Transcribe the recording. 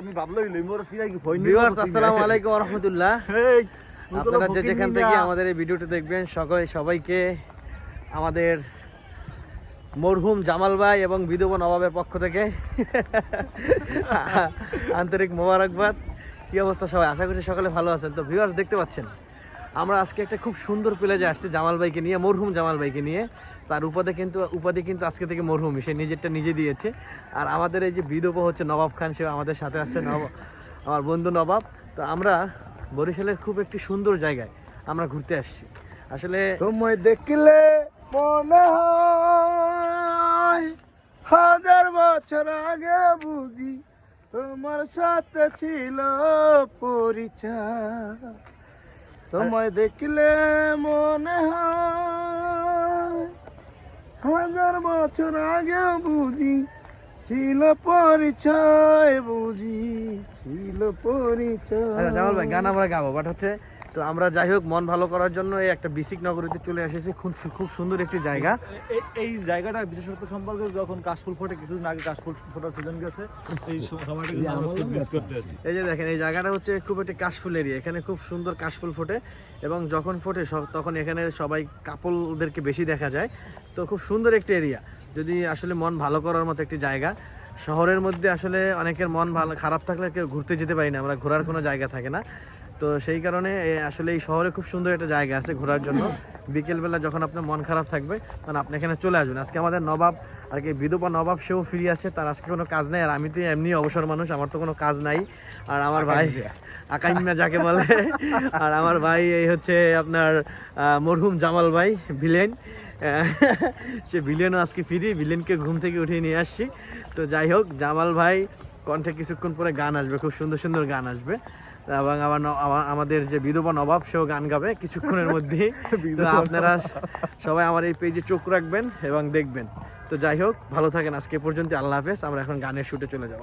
আমি ভাবলোই লই মোর কি ভয় ভিউয়ার্স আসসালামু আলাইকুম ওয়া রাহমাতুল্লাহ। আপনারা যে যেখান থেকে আমাদের এই ভিডিওটা দেখবেন সবাই সবাইকে আমাদের মরহুম জামাল ভাই এবং বিধবা নবাবের পক্ষ থেকে আন্তরিক মোবারকবাদ। কি অবস্থা সবাই? আশা করছি সকালে ভালো আছেন। তো ভিউয়ার্স দেখতে পাচ্ছেন আমরা আজকে একটা খুব সুন্দর প্লেজে আসছি জামাল ভাইকে নিয়ে মরহুম জামাল ভাইকে নিয়ে। তার উপাধি কিন্তু উপাধি কিন্তু আজকে থেকে মরহুম, সে নিজেরটা নিজে দিয়েছে। আর আমাদের এই যে বিধবা হচ্ছে নবাব খান, সে আমাদের সাথে আসছে নবাব, আমার বন্ধু নবাব। তো আমরা বরিশালের খুব একটি সুন্দর জায়গায় আমরা ঘুরতে আসছি। আসলে তোমায় দেখলে মনে হয়, হাজার বছর আগে বুঝি তোমার সাথে ছিল পরিচয়। তোমায় দেখলে মনে হয় হাজার বছর আগে বুঝি, ছিল পরিচয়, বুঝি, ছিল পরিচয়। আচ্ছা গান আমরা গাবো বাট হচ্ছে তো আমরা যাই হোক মন ভালো করার জন্য এই একটা বিসিক নগরীতে চলে এসেছি। খুব খুব সুন্দর একটি জায়গা। এই- জায়গাটা বিশেষত্ব সম্পর্কে যখন কাশফুল ফোটে কিছুদিন আগে কাশফুল ফোটার সিজন গেছে এই সময়টা এই যে দেখেন এই জায়গাটা হচ্ছে খুব একটি কাশফুল এরিয়া এখানে খুব সুন্দর কাশফুল ফোটে এবং যখন ফোটে তখন এখানে সবাই কাপলদেরকে বেশি দেখা যায়। তো খুব সুন্দর একটি এরিয়া যদি আসলে মন ভালো করার মতো একটি জায়গা শহরের মধ্যে আসলে অনেকের মন ভালো খারাপ থাকলে কেউ ঘুরতে যেতে পারি না আমরা ঘোরার কোনো জায়গা থাকে না। তো সেই কারণে আসলে এই শহরে খুব সুন্দর একটা জায়গা আছে ঘোরার জন্য। বিকেলবেলা যখন আপনার মন খারাপ থাকবে তখন আপনি এখানে চলে আসবেন। আজকে আমাদের নবাব আর কি বিধবা নবাব সেও ফ্রি আছে তার আজকে কোনো কাজ নেই আর আমি তো এমনি অবসর মানুষ আমার তো কোনো কাজ নাই। আর আমার ভাই আকাইমিয়া। যাকে বলে আর আমার ভাই এই হচ্ছে আপনার মরহুম জামাল ভাই ভিলেন সে ভিলেনও আজকে ফিরি ভিলেনকে ঘুম থেকে উঠিয়ে নিয়ে আসছি। তো যাই হোক জামাল ভাই কণ্ঠে কিছুক্ষণ পরে গান আসবে খুব সুন্দর সুন্দর গান আসবে। এবং আমার আমাদের যে বিধবা নবাব সেও গান গাবে কিছুক্ষণের মধ্যেই। তো আপনারা সবাই আমার এই পেজে চোখ রাখবেন এবং দেখবেন। তো যাই হোক ভালো থাকেন আজকে পর্যন্ত আল্লাহ হাফেজ আমরা এখন গানের শুটে চলে যাব।